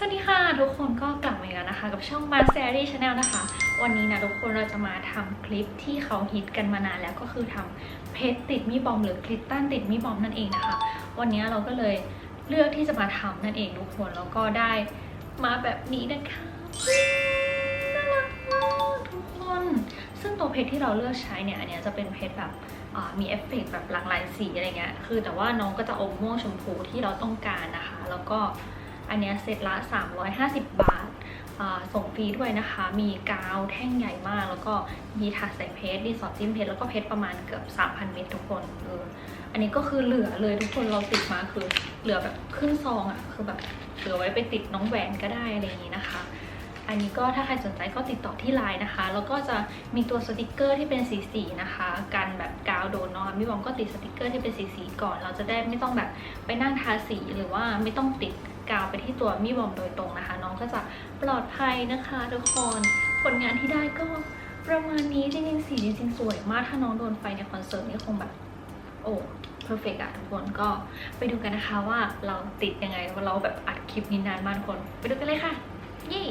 สวัสดีค่ะ ทุกคนก็กลับมาอีกแล้วนะคะ กับช่อง m a s e r i Channel นะคะ วันนี้นะทุกคนเราจะมาทำคลิปที่เขาฮิตกันมานานแล้วก็คือทำเพชรติดมีบอมหรือกลิตตันติดมีบอมนั่นเองนะคะ วันนี้เราก็เลยเลือกที่จะมาทำนั่นเองทุกคนแล้วก็ได้มาแบบนี้นะคะน่ารักมากทุกคน ซึ่งตัวเพชรที่เราเลือกใช้เนี่ยอันเนี้ยจะเป็นเพชรแบบมีเอฟเฟกต์แบบหลากหลายสีอะไรเงี้ยคือแต่ว่าน้องก็จะอมม่วงชมพูที่เราต้องการนะคะ แล้วก็ อันเนี้ยเซตละ 350 บาทอ่าส่งฟรีด้วยนะคะ มีกาวแท่งใหญ่มาก แล้วก็มีถาดใส่เพชรดีสอดจิ้มเพชรแล้วก็เพชรประมาณเกือบ 3,000 เม็ดทุกคนเอออันนี้ก็คือเหลือเลยทุกคนเราติดมาคือเหลือแบบครึ่งซองอะ่ะคือแบบเหลือไว้ไปติดน้องแหวนก็ได้อะไรอย่างนี้นะคะอันนี้ก็ถ้าใครสนใจก็ติดต่อที่ไลน์นะคะ แล้วก็จะมีตัวสติกเกอร์ที่เป็นสีสีนะคะกันแบบกาวโดนเนาะพี่บอมก็ติดสติกเกอร์ที่เป็นสีสีก่อน เราจะได้ไม่ต้องแบบไปนั่งทาสีหรือว่าไม่ต้องติด กาวไปที่ตัวมีบอมโดยตรงนะคะ น้องก็จะปลอดภัยนะคะทุกคนผลงานที่ได้ก็ประมาณนี้จริงๆสีจริงๆสวยมากถ้าน้องโดนไฟในคอนเสิร์ตนี่คงแบบโอ้เพอร์เฟกอะทุกคนก็ไปดูกันนะคะว่าเราติดยังไงว่าเราแบบอัดคลิปนี้นานมากทุกคน ไปดูกันเลยค่ะ เย้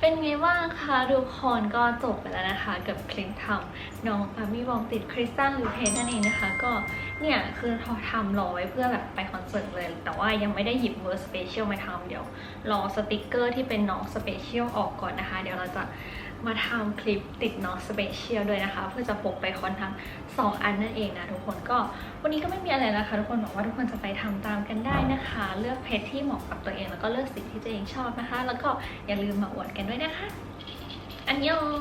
เป็นไงบ้างคะทุกคนก็จบไปแล้วนะคะ กับคลิปทำน้องปามี่บองติดคริสตัลหรือเพนนั่นเองนะคะ ก็ เนี่ย คือเราทำรอไว้เพื่อแบบไปคอนเสิร์ตเลย แต่ว่ายังไม่ได้หยิบเวอร์สเปเชียลมาทำเดี๋ยว รอสติกเกอร์ที่เป็นน้องสเปเชียลออกก่อนนะคะ เดี๋ยวเราจะมาทำคลิปติดน้องสเปเชียลด้วยนะคะ เพื่อจะปกไปคอนทั้งสองอันนั่นเองนะทุกคนก็วันนี้ก็ไม่มีอะไรแล้วค่ะทุกคนหวังว่าทุกคนจะไปทำตามกันได้นะคะ เลือกเพจที่เหมาะกับตัวเอง แล้วก็เลือกสิ่งที่ตัวเองชอบนะคะ แล้วก็อย่าลืมมาอวดกันด้วยนะคะ อันยอง